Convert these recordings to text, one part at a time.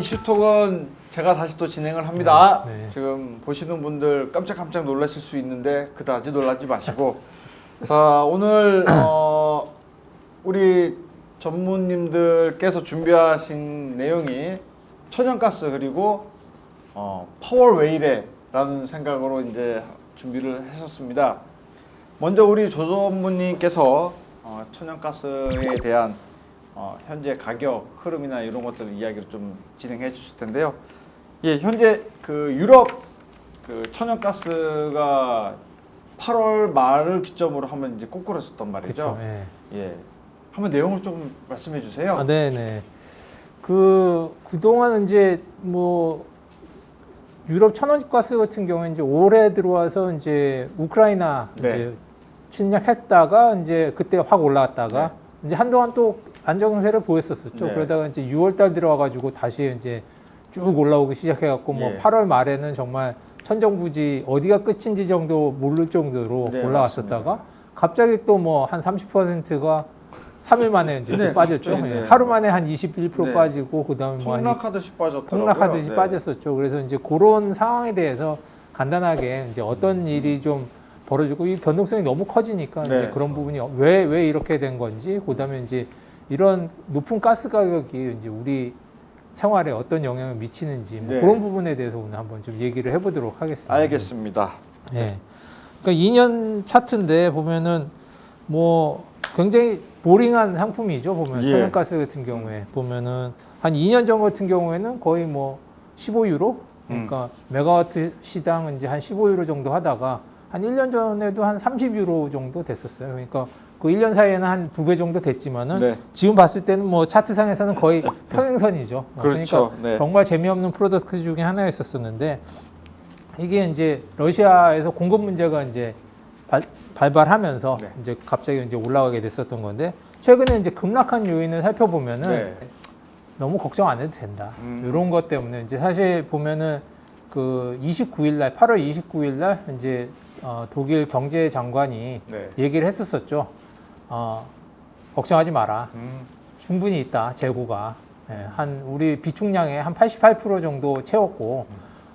이슈톡은 제가 다시 또 진행을 합니다. 네, 네. 지금 보시는 분들 깜짝깜짝 놀라실 수 있는데 그다지 놀라지 마시고 자 오늘 어, 우리 전무님들께서 준비하신 내용이 천연가스 그리고 어, 파월 왜 이래라는 생각으로 이제 준비를 했었습니다. 먼저 우리 조 전무님께서 어, 천연가스에 대한 어, 현재 가격 흐름이나 이런 것들 이야기를 좀 진행해 주실 텐데요. 예, 현재 그 유럽 그 천연가스가 8월 말을 기점으로 한번 이제 꼬꾸라졌단 말이죠. 그렇죠. 예. 예, 한번 내용을 좀 말씀해 주세요. 아, 네 네. 그 그동안 이제 뭐 유럽 천연가스 같은 경우에 이제 올해 들어와서 이제 우크라이나 네. 이제 침략했다가 이제 그때 확 올라갔다가 이제 한동안 또 안정세를 보였었었죠. 네. 그러다가 이제 6월달 들어와가지고 다시 이제 쭉 올라오기 시작해갖고 뭐 예. 8월 말에는 정말 천정부지 어디가 끝인지 정도 모를 정도로 네, 올라왔었다가 갑자기 또 뭐 한 30%가 3일 만에 이제 네, 또 빠졌죠. 갑자기, 예. 네. 하루 만에 한 21% 네. 빠지고 그다음에 뭐한 폭락하듯이 빠졌더라고요. 폭락하듯이 네. 빠졌었죠. 그래서 이제 그런 상황에 대해서 간단하게 이제 어떤 일이 좀 벌어지고 이 변동성이 너무 커지니까 네, 이제 그런 부분이 왜 왜 이렇게 된 건지 그다음에 이제 이런 높은 가스 가격이 이제 우리 생활에 어떤 영향을 미치는지 뭐 네. 그런 부분에 대해서 오늘 한번 좀 얘기를 해보도록 하겠습니다. 알겠습니다. 예. 그러니까 2년 차트인데 보면은 뭐 굉장히 보링한 상품이죠. 보면 예. 천연가스 같은 경우에 보면은 한 2년 전 같은 경우에는 거의 뭐 15유로 그러니까 메가와트 시당 이제 한 15유로 정도 하다가 한 1년 전에도 한 30유로 정도 됐었어요. 그러니까 그 1년 사이에는 한 두 배 정도 됐지만은 네. 지금 봤을 때는 뭐 차트상에서는 거의 평행선이죠. 그렇죠. 그러니까 네. 정말 재미없는 프로덕트 중에 하나였었었는데 이게 이제 러시아에서 공급 문제가 이제 발, 발발하면서 네. 이제 갑자기 이제 올라가게 됐었던 건데 최근에 이제 급락한 요인을 살펴보면은 네. 너무 걱정 안 해도 된다. 음. 이런 것 때문에 이제 사실 보면은 그 29일 날 8월 29일 날 이제 어, 독일 경제 장관이 네. 얘기를 했었었죠. 어, 걱정하지 마라. 음, 충분히 있다 재고가. 예, 한 우리 비축량의 한 88% 정도 채웠고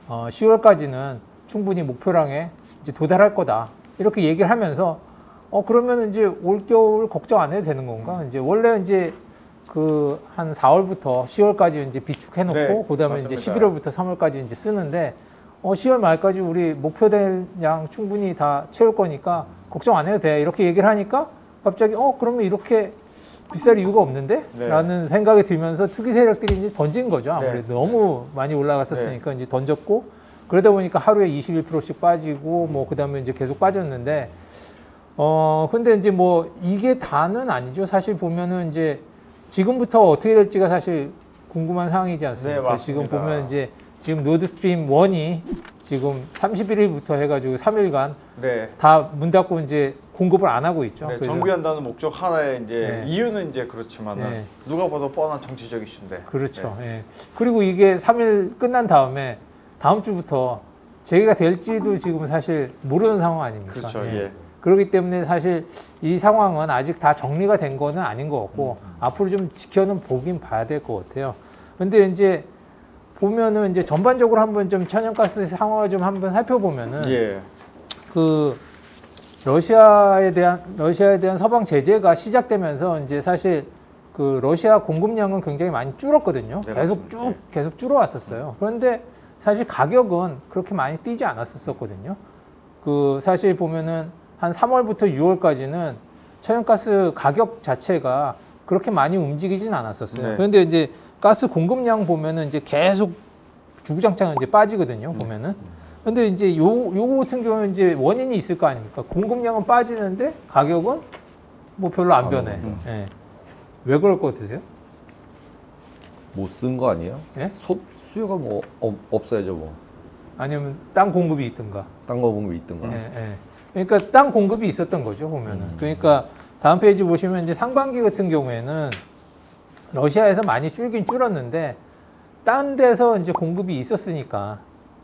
어, 10월까지는 충분히 목표량에 이제 도달할 거다. 이렇게 얘기를 하면서 어 그러면 이제 올 겨울 걱정 안 해도 되는 건가? 이제 원래 이제 그 한 4월부터 10월까지 이제 비축해 놓고 네, 그다음에 이제 맞습니다. 11월부터 3월까지 이제 쓰는데 어 10월 말까지 우리 목표된 양 충분히 다 채울 거니까 걱정 안 해도 돼. 이렇게 얘기를 하니까 갑자기 어 그러면 이렇게 비쌀 이유가 없는데? 네. 라는 생각이 들면서 투기 세력들이 이제 던진 거죠. 아무래도 네. 너무 많이 올라갔었으니까 이제 던졌고 그러다 보니까 하루에 21%씩 빠지고 뭐 그다음에 이제 계속 빠졌는데 어 근데 이제 뭐 이게 다는 아니죠. 사실 보면은 이제 지금부터 어떻게 될지가 사실 궁금한 상황이지 않습니까? 네, 맞습니다. 지금 보면 이제 지금 노드 스트림 1이 지금 31일부터 해가지고 3일간 네. 다 문 닫고 이제 공급을 안 하고 있죠. 네, 그래서 정비한다는 목적 하나에 이제 네. 이유는 이제 그렇지만은 네. 누가 봐도 뻔한 정치적 이슈인데. 그렇죠. 예. 그리고 이게 3일 끝난 다음에 다음 주부터 재개가 될지도 지금 사실 모르는 상황 아닙니까? 그렇죠. 예. 예. 그렇기 때문에 사실 이 상황은 아직 다 정리가 된 거는 아닌 것 같고 음, 앞으로 좀 지켜는 보긴 봐야 될 것 같아요. 근데 이제 보면은 이제 전반적으로 한번 좀 천연가스 상황을 좀 한번 살펴보면은 예. 그 러시아에 대한 러시아에 대한 서방 제재가 시작되면서 이제 사실 그 러시아 공급량은 굉장히 많이 줄었거든요. 네, 계속 맞습니다. 쭉 계속 줄어왔었어요. 그런데 사실 가격은 그렇게 많이 뛰지 않았었거든요. 그 사실 보면은 한 3월부터 6월까지는 천연가스 가격 자체가 그렇게 많이 움직이진 않았었어요. 네. 그런데 이제 가스 공급량 보면은 이제 계속 주구장창 이제 빠지거든요. 보면은. 근데 이제 요, 요거 같은 경우는 이제 원인이 있을 거 아닙니까? 공급량은 빠지는데 가격은 뭐 별로 안 변해. 음. 예. 왜 그럴 것 같으세요? 못 쓴 거 아니에요? 예? 소, 수요가 뭐 없, 없어야죠 뭐. 아니면 땅 공급이 있든가. 딴거 보면 있던가. 예, 예. 그러니까 땅 공급이 있었던 거죠, 보면은. 그러니까 다음 페이지 보시면 이제 상반기 같은 경우에는 러시아에서 많이 줄긴 줄었는데 딴 데서 이제 공급이 있었으니까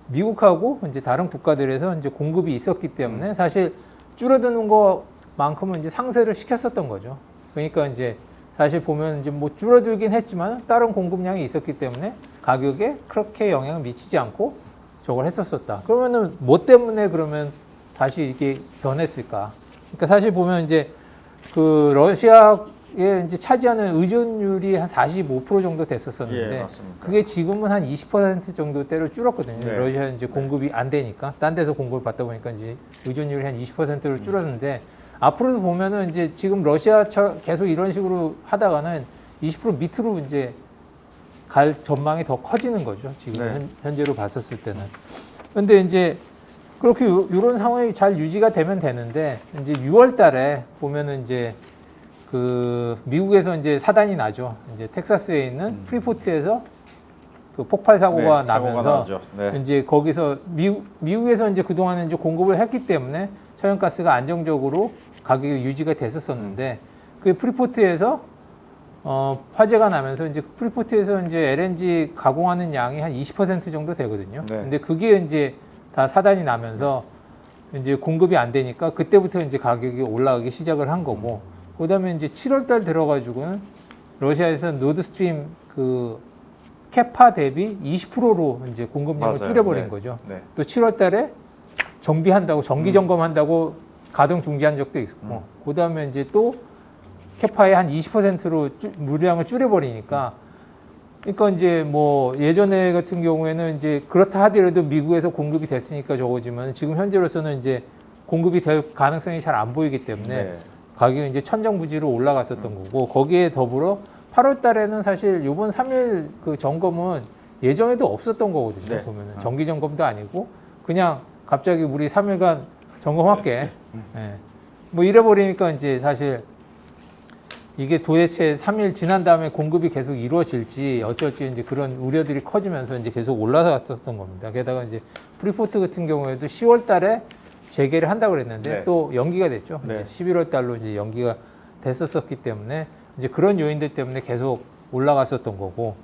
미국하고 이제 다른 국가들에서 이제 공급이 있었기 때문에 사실 줄어드는 것만큼은 이제 상쇄를 시켰었던 거죠. 그러니까 이제 사실 보면 이제 뭐 줄어들긴 했지만 다른 공급량이 있었기 때문에 가격에 그렇게 영향을 미치지 않고 저걸 했었었다. 그러면은 뭐 때문에 그러면 다시 이게 변했을까? 그러니까 사실 보면 이제 그 러시아 에 이제 차지하는 의존율이 한 45% 정도 됐었었는데 예. 그게 지금은 한 20% 정도대로 줄었거든요. 네. 러시아 이제 공급이 안 되니까 딴 데서 공급을 받다 보니까 이제 의존율이 한 20%로 줄었는데 앞으로도 보면은 이제 지금 러시아 처 계속 이런 식으로 하다가는 20% 밑으로 이제 갈 전망이 더 커지는 거죠. 지금 네. 현, 현재로 봤었을 때는. 근데 이제 그렇게 이런 상황이 잘 유지가 되면 되는데 이제 6월 달에 보면은 이제 그 미국에서 이제 사단이 나죠. 이제 텍사스에 있는 프리포트에서 그 폭발 사고가 네, 나면서. 네. 이제 거기서 미국, 미국에서 이제 그동안은 이제 공급을 했기 때문에 천연가스가 안정적으로 가격이 유지가 됐었었는데 그 프리포트에서 어, 화재가 나면서 이제 프리포트에서 이제 LNG 가공하는 양이 한 20% 정도 되거든요. 네. 근데 그게 이제 다 사단이 나면서 이제 공급이 안 되니까 그때부터 이제 가격이 올라가기 시작을 한 거고 그 다음에 이제 7월 달 들어가지고는 러시아에서 노드스트림 그 캐파 대비 20%로 이제 공급량을 맞아요. 줄여버린 네. 거죠. 네. 또 7월 달에 정비한다고 정기 점검한다고 가동 중지한 적도 있고 음. 그 다음에 이제 또 캐파의 한 20%로 물량을 줄여버리니까 그러니까 이제 뭐 예전에 같은 경우에는 이제 그렇다 하더라도 미국에서 공급이 됐으니까 저거지만 지금 현재로서는 이제 공급이 될 가능성이 잘 안 보이기 때문에 네. 가격이 이제 천정부지로 올라갔었던 거고 거기에 더불어 8월 달에는 사실 요번 3일 그 점검은 예정에도 없었던 거거든요. 네. 보면은 정기 점검도 아니고 그냥 갑자기 우리 3일간 점검할게. 예. 뭐 이래 버리니까 이제 사실 이게 도대체 3일 지난 다음에 공급이 계속 이루어질지 어쩔지 이제 그런 우려들이 커지면서 이제 계속 올라갔었던 겁니다. 게다가 이제 프리포트 같은 경우에도 10월 달에 재개를 한다고 그랬는데 네. 또 연기가 됐죠. 네. 이제 11월 달로 이제 연기가 됐었었기 때문에 이제 그런 요인들 때문에 계속 올라갔었던 거고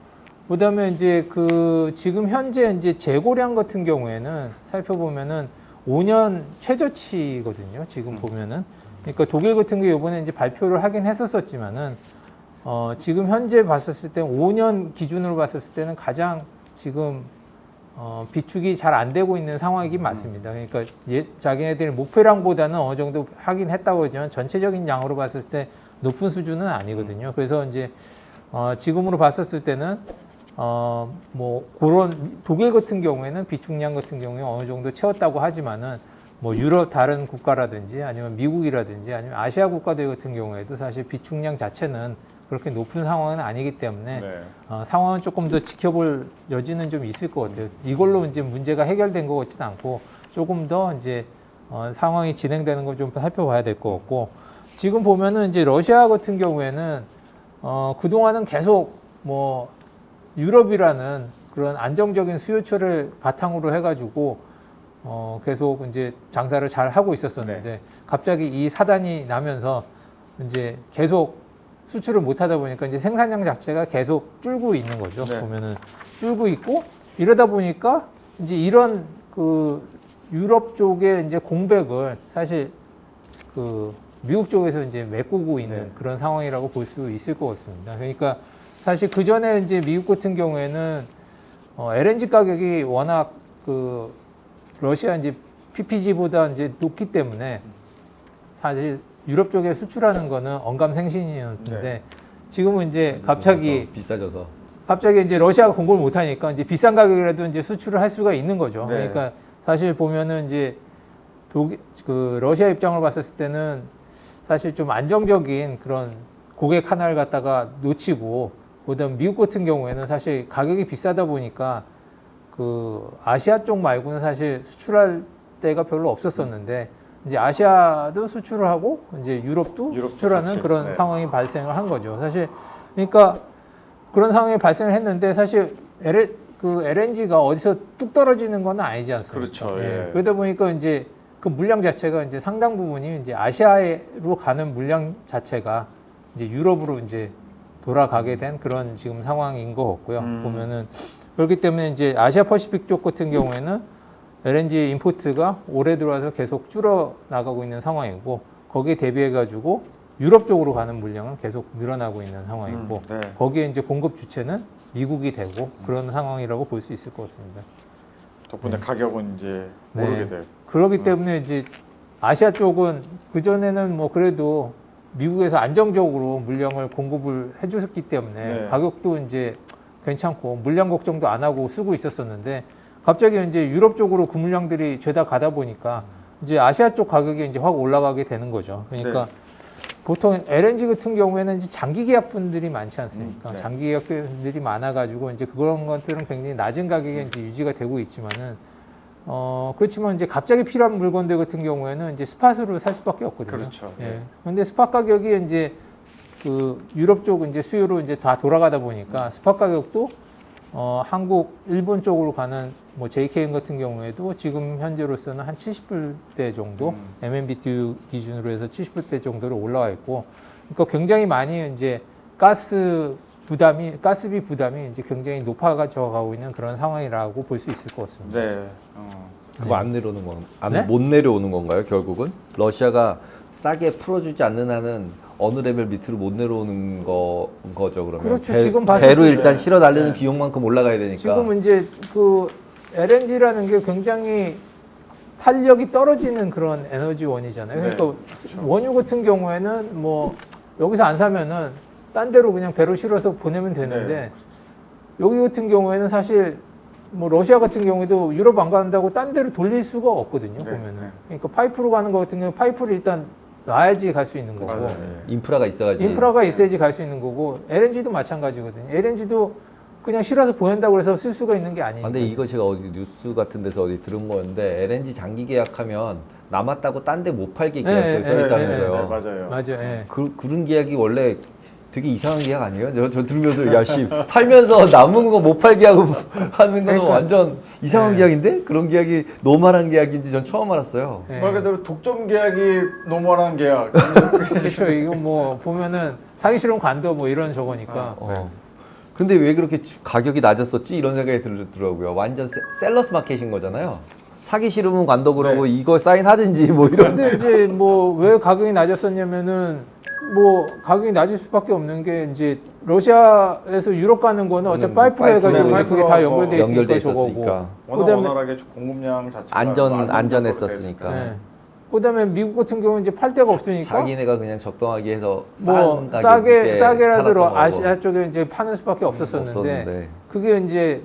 그다음에 이제 그 지금 현재 이제 재고량 같은 경우에는 살펴보면은 5년 최저치거든요. 지금 보면은 그러니까 독일 같은 경우 이번에 이제 발표를 하긴 했었었지만은 어 지금 현재 봤었을 때 5년 기준으로 봤었을 때는 가장 지금 어 비축이 잘 안 되고 있는 상황이긴 맞습니다. 그러니까 예, 자기네들이 목표량보다는 어느 정도 하긴 했다고 하지만 전체적인 양으로 봤을 때 높은 수준은 아니거든요. 그래서 이제 어 지금으로 봤었을 때는 어, 뭐, 그런, 독일 같은 경우에는 비축량 같은 경우에 어느 정도 채웠다고 하지만은 뭐, 유럽 다른 국가라든지 아니면 미국이라든지 아니면 아시아 국가들 같은 경우에도 사실 비축량 자체는 그렇게 높은 상황은 아니기 때문에 네. 어, 상황은 조금 더 지켜볼 여지는 좀 있을 것 같아요. 이걸로 이제 문제가 해결된 것 같지는 않고 조금 더 이제 어, 상황이 진행되는 걸 좀 살펴봐야 될 것 같고 지금 보면은 이제 러시아 같은 경우에는 어, 그동안은 계속 뭐 유럽이라는 그런 안정적인 수요처를 바탕으로 해가지고 어, 계속 이제 장사를 잘 하고 있었었는데 갑자기 이 사단이 나면서 이제 계속 수출을 못 하다 보니까 이제 생산량 자체가 계속 줄고 있는 거죠. 네. 보면은 줄고 있고 이러다 보니까 이제 이런 그 유럽 쪽의 이제 공백을 사실 그 미국 쪽에서 이제 메꾸고 있는 네. 그런 상황이라고 볼 수 있을 것 같습니다. 그러니까 사실 그 전에 이제 미국 같은 경우에는 어, LNG 가격이 워낙 그 러시아 이제 PPG보다 이제 높기 때문에 사실 유럽 쪽에 수출하는 거는 언감생신이었는데 네. 지금은 이제 갑자기 그래서 비싸져서 갑자기 이제 러시아가 공급을 못 하니까 이제 비싼 가격이라도 이제 수출을 할 수가 있는 거죠. 네. 그러니까 사실 보면은 이제 독, 그 러시아 입장을 봤었을 때는 사실 좀 안정적인 그런 고객 하나를 갖다가 놓치고 그다음 미국 같은 경우에는 사실 가격이 비싸다 보니까 그 아시아 쪽 말고는 사실 수출할 때가 별로 없었었는데 이제 아시아도 수출을 하고 이제 유럽도 유럽도 수출하는 같이, 그런 네. 상황이 발생을 한 거죠. 사실 그러니까 그런 상황이 발생을 했는데 사실 L, 그 LNG가 어디서 뚝 떨어지는 건 아니지 않습니까? 그렇죠, 예. 그러다 보니까 이제 그 물량 자체가 이제 상당 부분이 이제 아시아로 가는 물량 자체가 이제 유럽으로 이제 돌아가게 된 그런 지금 상황인 것 같고요. 음. 보면은 그렇기 때문에 이제 아시아 퍼시픽 쪽 같은 경우에는 LNG 임포트가 올해 들어와서 계속 줄어 나가고 있는 상황이고 거기에 대비해 가지고 유럽 쪽으로 가는 물량은 계속 늘어나고 있는 상황이고 음, 네. 거기에 이제 공급 주체는 미국이 되고 그런 상황이라고 볼 수 있을 것 같습니다. 덕분에 가격은 이제 네. 오르게 될. 그렇기 음. 때문에 이제 아시아 쪽은 그 전에는 뭐 그래도 미국에서 안정적으로 물량을 공급을 해줬기 때문에 네. 가격도 이제 괜찮고 물량 걱정도 안 하고 쓰고 있었었는데 갑자기 이제 유럽 쪽으로 그 물량들이 죄다 가다 보니까 이제 아시아 쪽 가격이 이제 확 올라가게 되는 거죠. 그러니까 네. 보통 LNG 같은 경우에는 이제 장기 계약 분들이 많지 않습니까? 음, 네. 장기 계약 분들이 많아가지고 이제 그런 것들은 굉장히 낮은 가격에 이제 유지가 되고 있지만은 어 그렇지만 이제 갑자기 필요한 물건들 같은 경우에는 이제 스팟으로 살 수밖에 없거든요. 그렇죠. 예. 네. 근데 스팟 가격이 이제 그 유럽 쪽 이제 수요로 이제 다 돌아가다 보니까 스팟 가격도 어 한국, 일본 쪽으로 가는 뭐 JKM 같은 경우에도 지금 현재로서는 한 70불대 정도 음. MMBTU 기준으로 해서 70불대 정도로 올라와 있고 그러니까 굉장히 많이 이제 가스 부담이 가스비 부담이 이제 굉장히 높아져 가고 있는 그런 상황이라고 볼 수 있을 것 같습니다. 네. 어. 그거 안 내려오는 건, 안, 네? 못 내려오는 건가요, 결국은? 러시아가 싸게 풀어주지 않는 한은 어느 레벨 밑으로 못 내려오는 거, 거죠, 그러면. 그렇죠. 배, 지금 봤을 배로 때- 일단 실어 날리는 네. 비용만큼 올라가야 되니까. 지금 이제 그 LNG라는 게 굉장히 탄력이 떨어지는 그런 에너지원이잖아요. 네, 그러니까 그렇죠. 원유 같은 경우에는 뭐 여기서 안 사면은 딴 데로 그냥 배로 실어서 보내면 되는데 네. 여기 같은 경우에는 사실 뭐 러시아 같은 경우에도 유럽 안 간다고 딴 데로 돌릴 수가 없거든요. 네, 보면은. 네. 그러니까 파이프로 가는 거 같은 경우 파이프를 일단 놔야지 갈 수 있는 거고. 맞아요. 네. 인프라가 있어야지. 인프라가 있어야지 갈 수 있는 거고 LNG도 마찬가지거든요. LNG도 그냥 실어서 보낸다고 해서 쓸 수가 있는 게 아, 아니니까. 근데 이거 제가 어디 뉴스 같은 데서 어디 들은 거였는데 LNG 장기 계약하면 남았다고 딴 데 못 팔게 네, 계약서에 네, 써 네, 있다면서요. 네, 맞아요. 맞아요. 예. 그, 그런 계약이 원래 되게 이상한 계약 아니에요? 저, 저 들으면서 야씨 팔면서 남은 거 못 팔게 하고 하는 거는 그러니까. 완전 이상한 네. 계약인데 그런 계약이 노멀한 계약인지 전 처음 알았어요. 예. 말 그대로 독점 계약이 노멀한 계약. 그렇죠. 이거 뭐 보면은 사기 싫으면 관둬 뭐 이런 저거니까. 어. 근데 왜 그렇게 주- 가격이 낮았었지 이런 생각이 들더라고요. 완전 세- 셀러스 마켓인 거잖아요. 사기 싫으면 관둬 그러고 이거 사인하든지 뭐 이런. 근데 이제 뭐 왜 가격이 낮았었냐면은 뭐 가격이 낮을 수밖에 없는 게 이제 러시아에서 유럽 가는 거는 어차피 음, 파이프로 해가지고 이제 그게 다뭐 연결돼 있으니까 연결돼 저거고. 있었으니까. 워낙 그다음에- 원활하게 공급량 자체가 안전- 뭐 안정적으로 안전했었으니까. 돼 있으니까. 네. 그다음에 미국 같은 경우는 이제 팔 데가 없으니까 자기네가 그냥 적당하게 해서 뭐싼 가격에 싸게 싸게라도 살았던. 아시아 쪽에 이제 파는 수밖에 없었었는데 없었는데. 그게 이제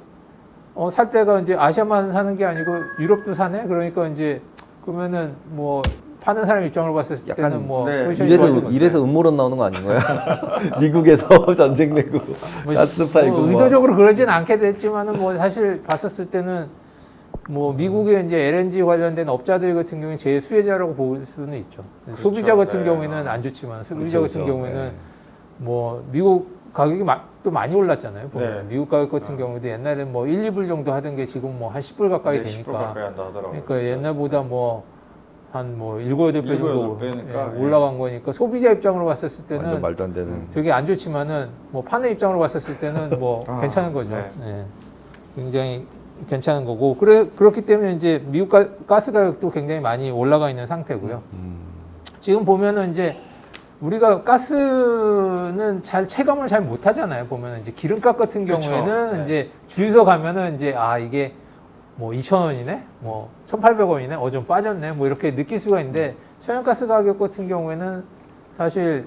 어, 살 때가 이제 아시아만 사는 게 아니고 유럽도 사네. 그러니까 이제 그러면은 뭐 파는 사람 입장으로 봤을 약간 때는 뭐 네. 이래서. 이래서 음모론 나오는 거 아닌가요? 미국에서 전쟁 내고 뭐 가스 팔고 뭐 막. 의도적으로 그러진 않게 됐지만은 뭐 사실 봤었을 때는 뭐 미국의 이제 LNG 관련된 업자들 같은 경우는 제일 수혜자라고 볼 수는 있죠. 그렇죠. 소비자 같은 네. 경우에는 안 좋지만 소비자 그렇죠, 같은 그렇죠. 경우에는 네. 뭐 미국 가격이 마- 또 많이 올랐잖아요. 보면 네. 미국 가격 같은 아. 경우도 옛날에 뭐 1, 2불 정도 하던 게 지금 뭐 한 10불 가까이 네, 10% 되니까 가까이 한다 하더라고요. 그러니까 옛날보다 뭐 한뭐 7, 8배 일곱, 정도 여덟 배니까, 예, 예. 올라간 거니까 소비자 입장으로 봤을 때는 완전 말도 안 되는. 되게 안 좋지만은 뭐 파는 입장으로 봤을 때는 뭐 아, 괜찮은 거죠. 네. 예. 굉장히 괜찮은 거고 그래 그렇기 때문에 이제 미국 가, 가스 가격도 굉장히 많이 올라가 있는 상태고요. 음. 지금 보면은 이제 우리가 가스는 잘 체감을 잘 못하잖아요. 보면은 이제 기름값 같은 그쵸. 경우에는 네. 이제 주유소 가면은 이제 아 이게 뭐 2,000원이네, 뭐 1,800원이네, 어 좀 빠졌네, 뭐 이렇게 느낄 수가 있는데 천연가스 가격 같은 경우에는 사실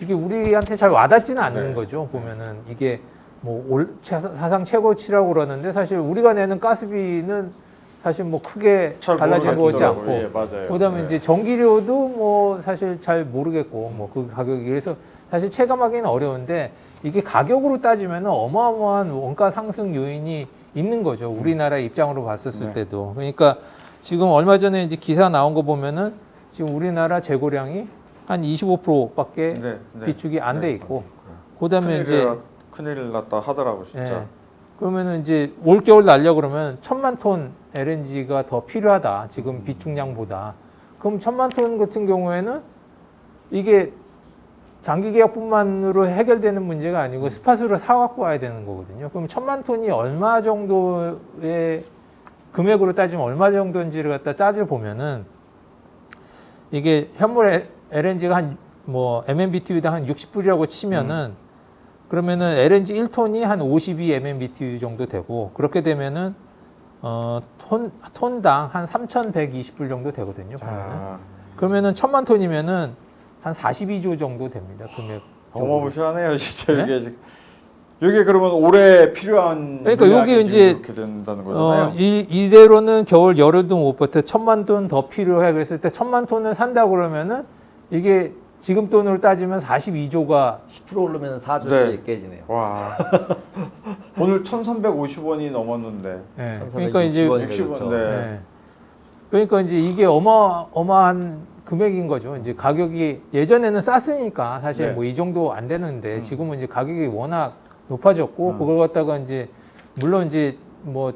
이게 우리한테 잘 와닿지는 않는 네. 거죠. 보면은 이게 뭐 올, 최- 사상 최고치라고 그러는데 사실 우리가 내는 가스비는 사실 뭐 크게 잘 달라진 모르겠더라고요. 않고 예. 그다음에 네. 이제 전기료도 뭐 사실 잘 모르겠고 뭐 그 가격이 그래서 사실 체감하기는 어려운데 이게 가격으로 따지면 어마어마한 원가 상승 요인이 있는 거죠 우리나라 입장으로 봤었을 네. 때도 그러니까 지금 얼마 전에 이제 기사 나온 거 보면은 지금 우리나라 재고량이 한 25%밖에 네, 네. 비축이 안돼 네. 있고 그다음에 큰일 이제 났- 큰일 났다 하더라고 진짜. 예. 그러면은 이제 올 겨울 날려 그러면 천만 톤 LNG가 더 필요하다. 지금 비축량보다. 그럼 천만 톤 같은 경우에는 이게 장기 계약뿐만으로 해결되는 문제가 아니고 스팟으로 사 갖고 와야 되는 거거든요. 그럼 천만 톤이 얼마 정도의 금액으로 따지면 얼마 정도인지를 갖다 짜져 보면은 이게 현물 LNG가 한 뭐 MMBTU당 한 60불이라고 치면은 그러면은 LNG 1톤이 한 52 MMBTU 정도 되고 그렇게 되면은 어, 톤 톤당 한 3,120불 정도 되거든요. 보면은. 자, 그러면은 천만 톤이면은 한 42조 정도 됩니다. 금액. 어마무시하네요, 진짜 네? 이게 지금. 이게 그러면 올해 필요한 그러니까 지금 이제 이렇게 된다는 거잖아요. 어, 이 이대로는 겨울 여름동 오버트 천만 톤더 필요해 그랬을 때 천만 톤을 산다 그러면은 이게 지금 돈으로 따지면 42조가 10% 오르면 4조씩 네. 깨지네요. 와. 오늘 1,350원이 넘었는데. 예. 1360 그러니까 이제 원이면 60원, 그렇죠. 네. 예. 그러니까 이제 이게 어마 어마한 금액인 거죠. 이제 가격이 예전에는 쌌으니까 사실 네. 뭐이 정도 안 되는데 음. 지금은 이제 가격이 워낙 높아졌고 음. 그걸 갖다가 이제 물론 이제 뭐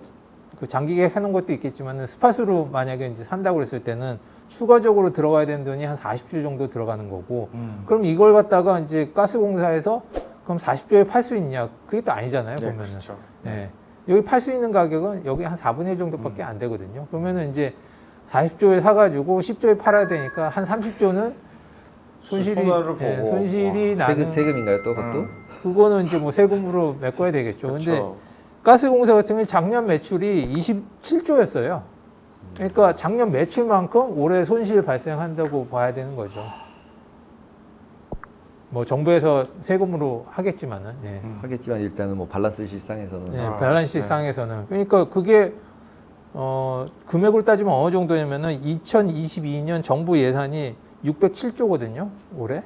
그 장기 계획 해놓은 것도 있겠지만은 스팟으로 만약에 이제 산다고 그랬을 때는 추가적으로 들어가야 되는 돈이 한 40조 정도 들어가는 거고 음. 그럼 이걸 갖다가 이제 가스공사에서 그럼 40조에 팔 수 있냐? 그게 또 아니잖아요. 네, 보면은. 그렇죠. 예. 여기 팔 수 있는 가격은 여기 한 4분의 1 정도밖에 안 되거든요. 그러면은 이제 40조에 사가지고 10조에 팔아야 되니까 한 30조는 손실이 예. 손실이 세금, 나는 세금 인가요 또 그것도? 음. 그거는 이제 뭐 세금으로 메꿔야 되겠죠. 근데 그렇죠. 가스공사 같은 경우 작년 매출이 27조였어요. 그러니까 작년 매출만큼 올해 손실 발생한다고 봐야 되는 거죠. 뭐 정부에서 세금으로 하겠지만은 예. 음. 하겠지만 일단은 뭐 밸런스 실상에서는 예, 아, 밸런스 네. 상에서는 그러니까 그게 어 금액으로 따지면 어느 정도냐면은 2022년 정부 예산이 607조거든요 올해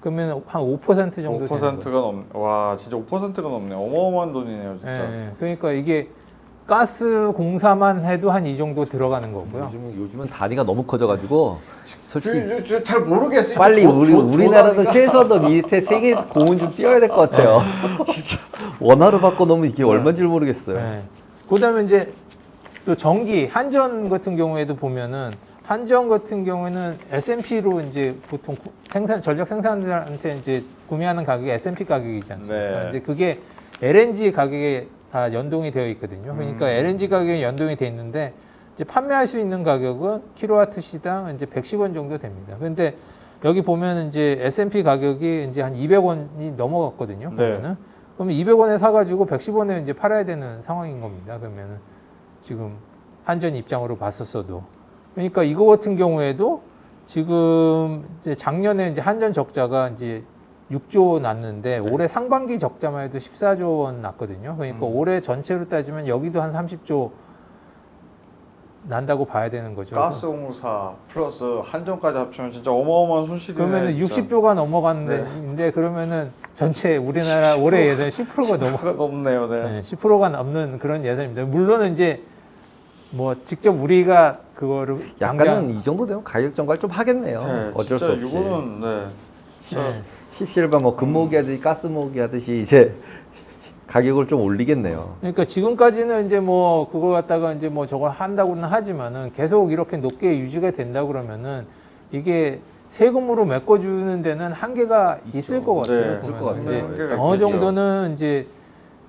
그러면 한 5% 정도 되는 거예요. 5%가 넘. 와, 진짜 5%가 넘네. 어마어마한 돈이네요, 진짜. 예, 예. 그러니까 이게 가스 공사만 해도 한 이 정도 들어가는 거고요. 요즘은 요즘은 단위가 너무 커져가지고 솔직히 저, 저, 잘 모르겠어요. 빨리 저- 우리 저- 우리나라도 저다니까. 최소한 밑에 세계 공은 좀 띄어야 될 것 같아요. 원화로 바꿔 놓으면 이게 얼마인지 모르겠어요. 예. 그다음에 이제 또 전기 한전 같은 경우에도 보면은 한전 같은 경우에는 S&P로 이제 보통 구- 생산 전력 생산자한테 이제 구매하는 가격이 S&P 가격이지 않습니까? 네. 이제 그게 LNG 가격에 다 연동이 되어 있거든요. 그러니까 음. LNG 가격에 연동이 돼 있는데 이제 판매할 수 있는 가격은 킬로와트 시당 이제 110원 정도 됩니다. 그런데 여기 보면 이제 S&P 가격이 이제 한 200원이 넘어갔거든요. 네. 그러면은 그러면 200원에 사가지고 110원에 이제 팔아야 되는 상황인 겁니다. 그러면은 지금 한전 입장으로 봤었어도 그러니까 이거 같은 경우에도 지금 이제 작년에 이제 한전 적자가 이제 6조 났는데 네. 올해 상반기 적자만 해도 14조 원 났거든요. 그러니까 음. 올해 전체로 따지면 여기도 한 30조 난다고 봐야 되는 거죠. 가스공사 플러스 한전까지 합치면 진짜 어마어마한 손실이네. 그러면은 진짜. 60조가 넘어갔는데 근데 그러면은 전체 우리나라 올해 예산 10%가 넘어 가 넘네요, 네. 네, 10%가 넘는 그런 예산입니다. 물론 이제 뭐 직접 우리가 그거를 약간은 당장 이 정도 되면 가격 정갈 좀 하겠네요. 네, 어쩔 수 진짜 없이. 이거는 네. 진짜 네. 십시일반 뭐 금모기 하듯이 가스모기 하듯이 이제 가격을 좀 올리겠네요. 그러니까 지금까지는 이제 뭐 그걸 갖다가 이제 뭐 저걸 한다고는 하지만은 계속 이렇게 높게 유지가 된다 그러면은 이게 세금으로 메꿔주는 데는 한계가 있을 것 같아요. 네, 있을 보면은. 것 같아요. 이제 한계가 어느 있겠죠. 정도는 이제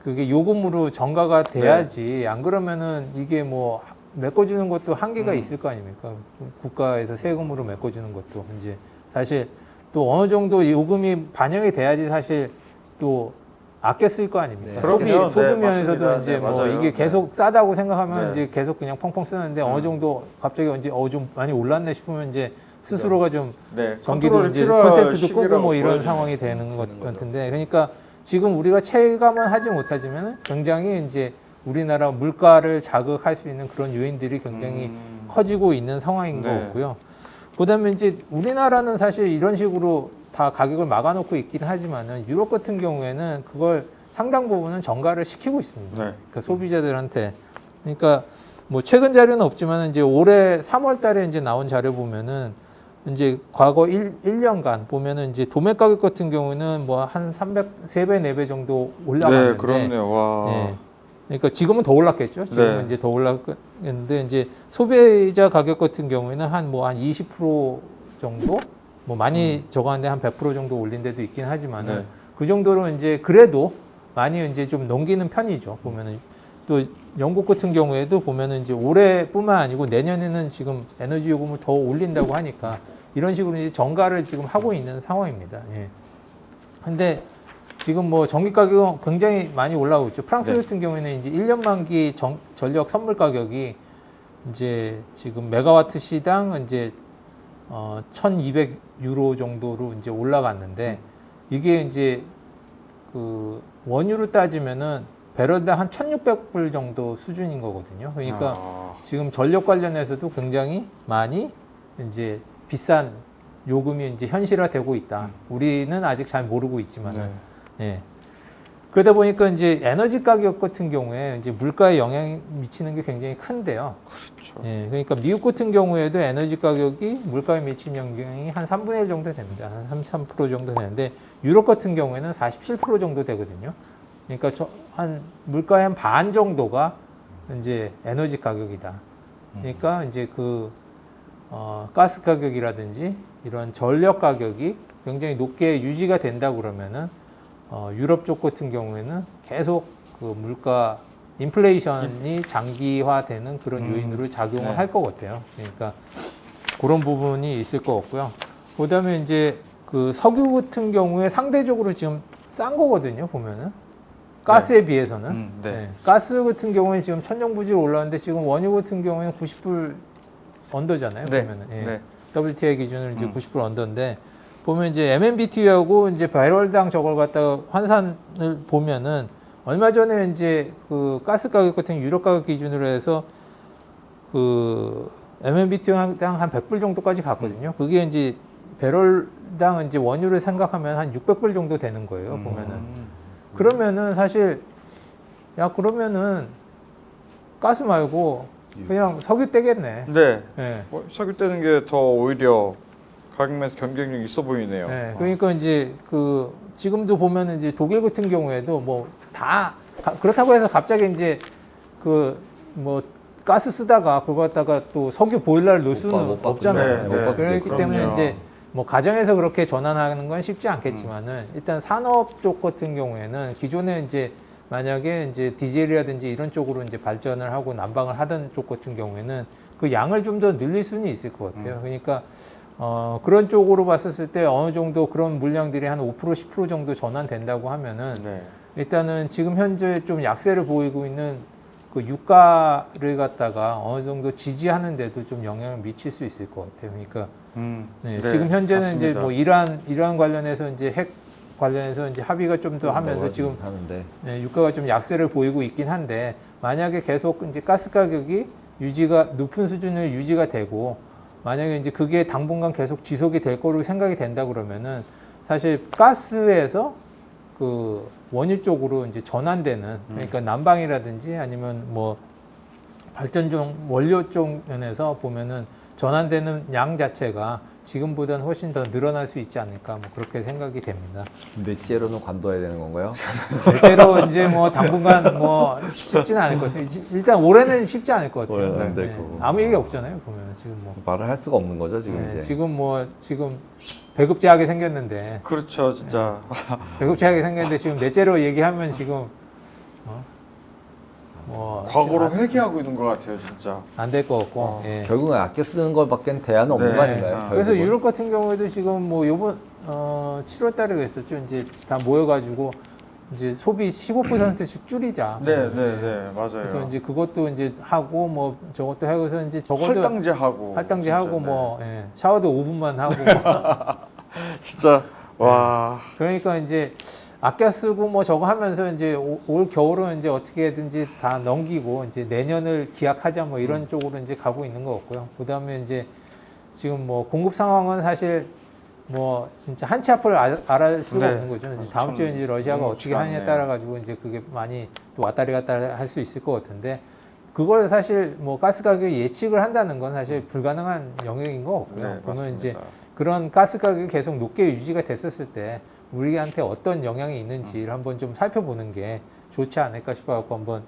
그게 요금으로 정가가 돼야지 안 그러면은 이게 뭐 메꿔주는 것도 한계가 음. 있을 거 아닙니까? 국가에서 세금으로 메꿔주는 것도 이제 사실 또 어느 정도 요금이 반영이 돼야지 사실 또 아껴 쓸 거 아닙니까? 네. 소비. 소비 네, 면에서도 맞습니다. 이제 네, 뭐 맞아요. 이게 계속 싸다고 생각하면 네. 이제 계속 그냥 펑펑 쓰는데 음. 어느 정도 갑자기 이제 어 좀 많이 올랐네 싶으면 이제 스스로가 좀 네. 전기도 이제 콘센트도 끄고 뭐 이런 상황이 되는 것. 같은데 그러니까 지금 우리가 체감은 하지 못하지만 굉장히 이제 우리나라 물가를 자극할 수 있는 그런 요인들이 굉장히 음. 커지고 있는 상황인 네. 것 같고요. 그다음에 이제 우리나라는 사실 이런 식으로 다 가격을 막아놓고 있긴 하지만은 유럽 같은 경우에는 그걸 상당 부분은 정가를 시키고 있습니다. 네. 그러니까 소비자들한테 그러니까 뭐 최근 자료는 없지만 이제 올해 3월 달에 이제 나온 자료 보면은 이제 과거 1, 1년간 보면은 이제 도매 가격 같은 경우는 뭐 한 300, 3배, 4배 정도 올라갔는데 네, 그렇네요. 와. 예. 그러니까 지금은 더 올랐겠죠. 지금은 네. 이제 더 올랐는데 이제 소비자 가격 같은 경우에는 한 뭐 한 20% 정도 뭐 많이 저거한데 한 100% 정도 올린 데도 있긴 하지만은 네. 그 정도로 이제 그래도 많이 이제 좀 넘기는 편이죠. 보면은 또 영국 같은 경우에도 보면은 이제 올해뿐만 아니고 내년에는 지금 에너지 요금을 더 올린다고 하니까 이런 식으로 이제 정가를 지금 하고 있는 상황입니다. 예. 근데 지금 뭐 전기 가격은 굉장히 많이 올라오고 있죠. 프랑스 네. 같은 경우에는 이제 1년 만기 정- 전력 선물 가격이 이제 지금 메가와트 시당 이제 어 1,200 유로 정도로 이제 올라갔는데 이게 이제 그 원유로 따지면은 배럴당 한 1,600불 정도 수준인 거거든요. 그러니까 아, 지금 전력 관련해서도 굉장히 많이 이제 비싼 요금이 이제 현실화되고 있다. 우리는 아직 잘 모르고 있지만, 네. 예. 그러다 보니까 이제 에너지 가격 같은 경우에 이제 물가에 영향이 미치는 게 굉장히 큰데요. 그렇죠. 예. 그러니까 미국 같은 경우에도 에너지 가격이 물가에 미치는 영향이 한 3분의 1 정도 됩니다. 한 33% 정도 되는데 유럽 같은 경우에는 47% 정도 되거든요. 그러니까 저, 한 물가의 한 반 정도가 이제 에너지 가격이다. 그러니까 이제 그 어, 가스 가격이라든지 이런 전력 가격이 굉장히 높게 유지가 된다 그러면은 어, 유럽 쪽 같은 경우에는 계속 그 물가 인플레이션이 장기화되는 그런 음, 요인으로 작용을 네. 할것 같아요. 그러니까 그런 부분이 있을 것 같고요. 그다음에 이제 그 석유 같은 경우에 상대적으로 지금 싼 거거든요. 보면은 가스에 비해서는 음, 네. 네. 가스 같은 경우에 지금 천정부지로 올라왔는데 지금 원유 같은 경우에는 90불 언더잖아요. 네. 보면은 예. 네. WTI 기준으로 이제 음. 90불 언더인데 보면 이제 MMBTU하고 이제 배럴당 저걸 갖다가 환산을 보면은 얼마 전에 이제 그 가스 가격 같은 유럽 가격 기준으로 해서 그 MMBTU당 한 100불 정도까지 갔거든요. 그게 이제 배럴당 이제 원유를 생각하면 한 600불 정도 되는 거예요. 보면은 음. 그러면은 사실 야 그러면은 가스 말고 그냥 석유 떼겠네. 네. 예. 어, 석유 떼는 게 더 오히려 가격면에서 경쟁력이 있어 보이네요. 예. 그러니까 이제 그 지금도 보면은 이제 독일 같은 경우에도 뭐 다 그렇다고 해서 갑자기 이제 그 뭐 가스 쓰다가 그거 갖다가 또 석유 보일러를 넣을 못 수는 바- 못. 없잖아요. 네, 못 네. 그렇기 때문에 그럼요. 이제 뭐 가정에서 그렇게 전환하는 건 쉽지 않겠지만은 일단 산업 쪽 같은 경우에는 기존에 이제 만약에 이제 디젤이라든지 이런 쪽으로 이제 발전을 하고 난방을 하던 쪽 같은 경우에는 그 양을 좀 더 늘릴 수는 있을 것 같아요. 그러니까 어, 그런 쪽으로 봤었을 때 어느 정도 그런 물량들이 한 5% 10% 정도 전환된다고 하면은 네. 일단은 지금 현재 좀 약세를 보이고 있는 그 유가를 갖다가 어느 정도 지지하는데도 좀 영향을 미칠 수 있을 것 같아요. 그러니까 음, 네, 네, 지금 현재는 맞습니다. 이제 뭐 이란 이란 관련해서 이제 핵 관련해서 이제 합의가 좀 더 하면서 지금 하는데 네, 유가가 좀 약세를 보이고 있긴 한데 만약에 계속 이제 가스 가격이 유지가 높은 수준을 유지가 되고 만약에 이제 그게 당분간 계속 지속이 될 거로 생각이 된다 그러면은 사실 가스에서 그 원유 쪽으로 이제 전환되는 그러니까 난방이라든지 아니면 뭐 발전 종 원료 쪽 면에서 보면은 전환되는 양 자체가 지금보다는 훨씬 더 늘어날 수 있지 않을까 뭐 그렇게 생각이 됩니다. 넷째로는 관둬야 되는 건가요? 실제로 이제 뭐 당분간 뭐 쉽지는 않을 것 같아요. 지- 일단 올해는 쉽지 않을 것 같아요. 올해는 안될 네. 거고. 아무 얘기 없잖아요. 보면 지금 뭐 말을 할 수가 없는 거죠 지금 네, 이제. 지금 뭐 지금 배급제하게 생겼는데 그렇죠, 진짜. 배급제하게 생겼는데 지금 넷째로 얘기하면 지금 어? 뭐 과거로 회귀하고 있는 것 같아요, 진짜. 안 될 것 같고. 어, 예. 결국은 아껴 쓰는 것밖에 대안은 없는 네. 거 아닌가요? 아. 그래서? 유럽 같은 경우에도 지금 뭐 요번 어 7월 달에 그랬었죠. 이제 다 모여 가지고 이제 소비 15%씩 줄이자. 네, 네, 네, 맞아요. 그래서 이제 그것도 이제 하고 뭐 저것도 하고서 이제 적어도 할당제 하고. 할당제 진짜, 하고 네. 뭐 예, 샤워도 5분만 하고 뭐. 진짜 와. 그러니까 이제 아껴 쓰고 뭐 저거 하면서 이제 오- 올 겨울은 이제 어떻게든지 다 넘기고 이제 내년을 기약하자 뭐 음. 이런 쪽으로 이제 가고 있는 것 같고요. 그 다음에 이제 지금 뭐 공급 상황은 사실 뭐 진짜 한치 앞을 알- 알아볼 수가 네. 없는 거죠. 이제 다음 참 주에 이제 러시아가 너무 어떻게 하느냐에. 따라 가지고 이제 그게 많이 또 왔다리 갔다리 할수 있을 것 같은데 그걸 사실 뭐 가스 가격 예측을 한다는 건 사실 불가능한 영역인 것 같고요. 네, 보면 이제 맞습니다. 그런 가스 가격이 계속 높게 유지가 됐었을 때 우리한테 어떤 영향이 있는지를 한번 좀 살펴보는 게 좋지 않을까 싶어갖고 한번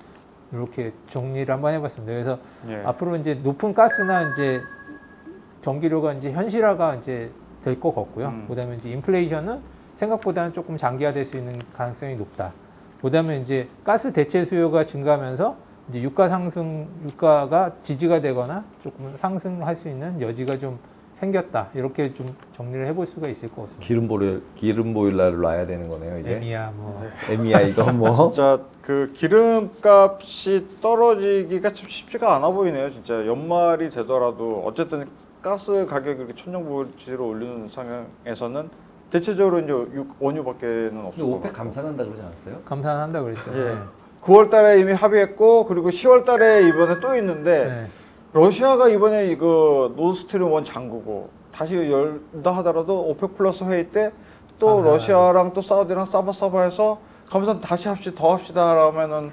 이렇게 정리를 한번 해봤습니다. 그래서 예. 앞으로 이제 높은 가스나 이제 전기료가 이제 현실화가 이제 될 것 같고요. 음. 그다음에 이제 인플레이션은 생각보다는 조금 장기화될 수 있는 가능성이 높다. 그다음에 이제 가스 대체 수요가 증가하면서 이제 유가 상승, 유가가 지지가 되거나 조금 상승할 수 있는 여지가 좀 생겼다 이렇게 좀 정리를 해볼 수가 있을 것 같습니다. 기름 보일 기름 보일러를 놔야 되는 거네요 이제. 에미야 뭐 에미야 이거 뭐. 진짜 그 기름값이 떨어지기가 참 쉽지가 않아 보이네요. 진짜 연말이 되더라도 어쨌든 가스 가격이 이렇게 천정부지로 올리는 상황에서는 대체적으로 이제 유- 원유밖에는 없을 것 오펙 같고. 감산한다 그러지 않았어요? 감산한다 그랬죠. 예. 네. 9월 달에 이미 합의했고 그리고 10월 달에 이번에 또 있는데 네. 러시아가 이번에 이거 노스트림 원 잠그고 다시 열다 하더라도 오펙 플러스 회의 때또 아, 러시아랑 또 사우디랑 싸바 싸바 해서 감산 다시 합시다 더 합시다 하면은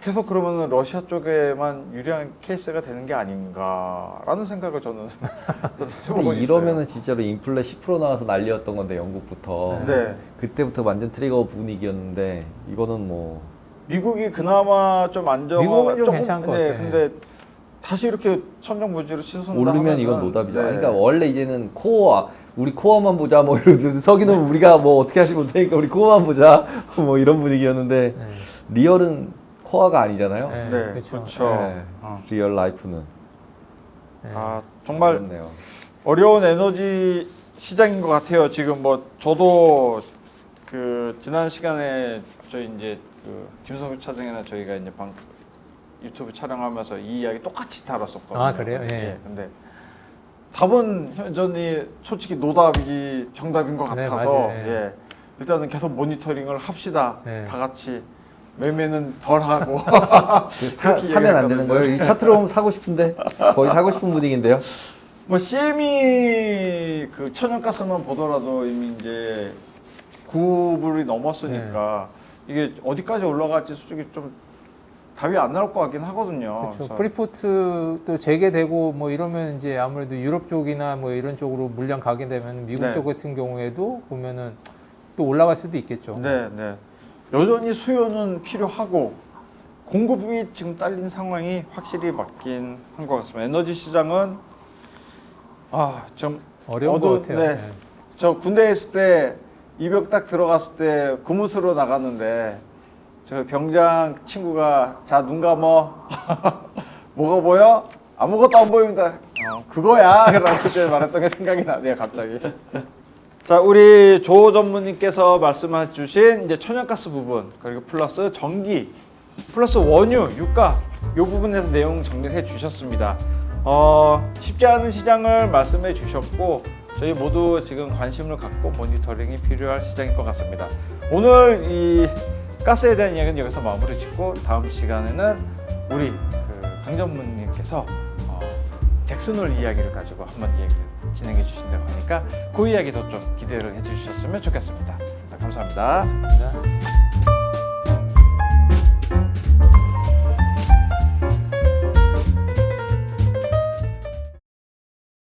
계속 그러면은 러시아 쪽에만 유리한 케이스가 되는 게 아닌가라는 생각을 저는 해보고 있어요. 이러면은 진짜로 인플레 10% 나와서 난리였던 건데 영국부터. 네. 그때부터 완전 트리거 분위기였는데 이거는 뭐 미국이 그나마 좀 안정. 미국은 좀 괜찮은 것 네, 같아요. 근데 다시 이렇게 천정부지로 치솟는다 오르면 이건 노답이죠. 네. 그러니까 원래 이제는 코어 우리 코어만 보자 뭐 이러면서 서기는 우리가 뭐 어떻게 하지 못하니까 우리 코어만 보자 뭐 이런 분위기였는데 네. 리얼은 코어가 아니잖아요. 네, 네, 그렇죠. 그렇죠. 네. 어. 리얼 라이프는 네. 아 정말 어렵네요. 어려운 에너지 시장인 것 같아요. 지금 뭐 저도 그 지난 시간에 저희 이제 그 김성규 차장이나 저희가 이제 방 유튜브 촬영하면서 이 이야기 똑같이 다뤘었거든요. 아, 그래요? 예. 근데 답은 여전히 솔직히 노답이 정답인 것 네, 같아서 맞아요. 예. 예. 일단은 계속 모니터링을 합시다. 네. 다 같이 매매는 덜 하고 그 사, 그렇게 사면 안 되는 얘기했거든요. 거예요. 이 차트로 보면 사고 싶은데 거의 사고 싶은 분위기인데요. 뭐 CM이 그 천연가스만 보더라도 이미 이제 9불이 넘었으니까 이게 어디까지 올라갈지 솔직히 좀 답이 안 나올 것 같긴 하거든요. 그렇죠. 프리포트도 재개되고 뭐 이러면 이제 아무래도 유럽 쪽이나 뭐 이런 쪽으로 물량 가게 되면 미국 네. 쪽 같은 경우에도 보면은 또 올라갈 수도 있겠죠. 네, 네. 여전히 수요는 필요하고 공급이 지금 딸린 상황이 확실히 맞긴 한 것 같습니다. 에너지 시장은 아 좀 어려운 어두- 것 같아요. 네. 네. 저 군대에 있을 때 이병 딱 들어갔을 때 근무소로 나갔는데 저 병장 친구가 자 눈 감어 뭐가 보여? 아무것도 안 보입니다. 어, 그거야. 그때 말했던 게 생각이 나네요 갑자기. 자 우리 조 전무님께서 말씀해 주신 이제 천연가스 부분 그리고 플러스 전기 플러스 원유 유가 이 부분에서 내용 정리를 해 주셨습니다. 어, 쉽지 않은 시장을 말씀해 주셨고 저희 모두 지금 관심을 갖고 모니터링이 필요할 시장일 것 같습니다. 오늘 이 가스에 대한 이야기는 여기서 마무리 짓고 다음 시간에는 우리 그 강전무님께서 어, 잭슨홀 이야기를 가지고 한번 이야기를 진행해 주신다고 하니까 그 이야기도 좀 기대를 해 주셨으면 좋겠습니다. 자, 감사합니다. 감사합니다.